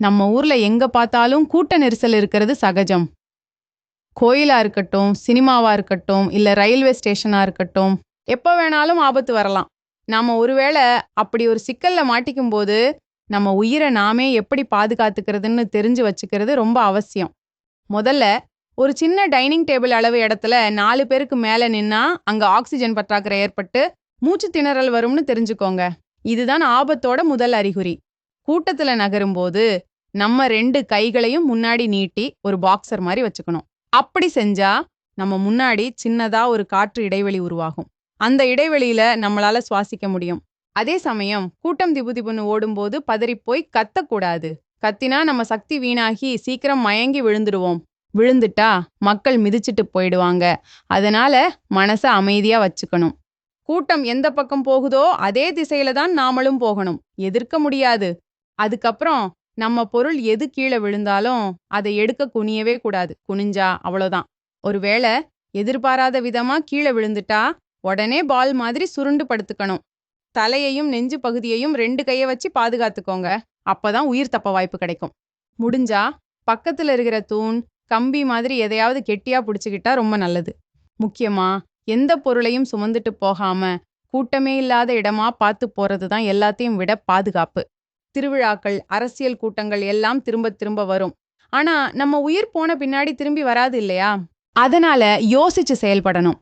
நம்ம ஊர்ல எங்க பார்த்தாலும் கூட்ட நெரிசல் இருக்கிறது சகஜம். கோயிலா இருக்கட்டும் சினிமாவா இருக்கட்டும் இல்ல ரயில்வே ஸ்டேஷனா இருக்கட்டும் எப்ப வேணாலும் ஆபத்து வரலாம். நாம ஒருவேளை அப்படி ஒரு சிக்கல்ல மாட்டிக்கும் போது நம்ம உயிரை நாமே எப்படி பாதுகாத்துக்கிறதுன்னு தெரிஞ்சு வச்சுக்கிறது ரொம்ப அவசியம். முதல்ல ஒரு சின்ன டைனிங் டேபிள் அளவு இடத்துல நாலு பேருக்கு மேல நின்னா அங்க ஆக்சிஜன் பற்றாக்குறை ஏற்பட்டு மூச்சு திணறல் வரும்னு தெரிஞ்சுக்கோங்க. இதுதான் ஆபத்தோட முதல் அறிகுறி. கூட்டத்துல நகரும்போது நம்ம ரெண்டு கைகளையும் முன்னாடி நீட்டி ஒரு பாக்ஸர் மாதிரி வச்சுக்கணும். அப்படி செஞ்சா நம்ம முன்னாடி சின்னதா ஒரு காற்று இடைவெளி உருவாகும். அந்த இடைவெளியில நம்மளால சுவாசிக்க முடியும். அதே சமயம் கூட்டம் திபு திபுன்னு ஓடும்போது பதறிப்போய் கத்தக்கூடாது. கத்தினா நம்ம சக்தி வீணாகி சீக்கிரம் மயங்கி விழுந்துடுவோம் விழுந்துட்டா மக்கள் மிதிச்சிட்டு போயிடுவாங்க. அதனால மனச அமைதியா வச்சுக்கணும். கூட்டம் எந்த பக்கம் போகுதோ அதே திசையில தான் நாமளும் போகணும். எதிர்க்க முடியாது. அதுக்கப்புறம் நம்ம பொருள் எது கீழே விழுந்தாலும் அதை எடுக்க குனியவே கூடாது. குனிஞ்சா அவ்வளோதான். ஒருவேளை எதிர்பாராத விதமா கீழே விழுந்துட்டா உடனே பால் மாதிரி சுருண்டு படுத்துக்கணும். தலையையும் நெஞ்சு பகுதியையும் ரெண்டு கையை வச்சு பாதுகாத்துக்கோங்க. அப்பதான் உயிர் தப்ப வாய்ப்பு கிடைக்கும். முடிஞ்சா பக்கத்துல இருக்கிற தூண் கம்பி மாதிரி எதையாவது கெட்டியா பிடிச்சிக்கிட்டா ரொம்ப நல்லது. முக்கியமா எந்த பொருளையும் சுமந்துட்டு போகாம கூட்டமே இல்லாத இடமா பார்த்து போறது தான் எல்லாத்தையும் விட பாதுகாப்பு. திருவிழாக்கள் அரசியல் கூட்டங்கள் எல்லாம் திரும்ப திரும்ப வரும். ஆனா நம்ம உயிர் போன பின்னாடி திரும்பி வராது இல்லையா? அதனால யோசிச்சு செயல்படணும்.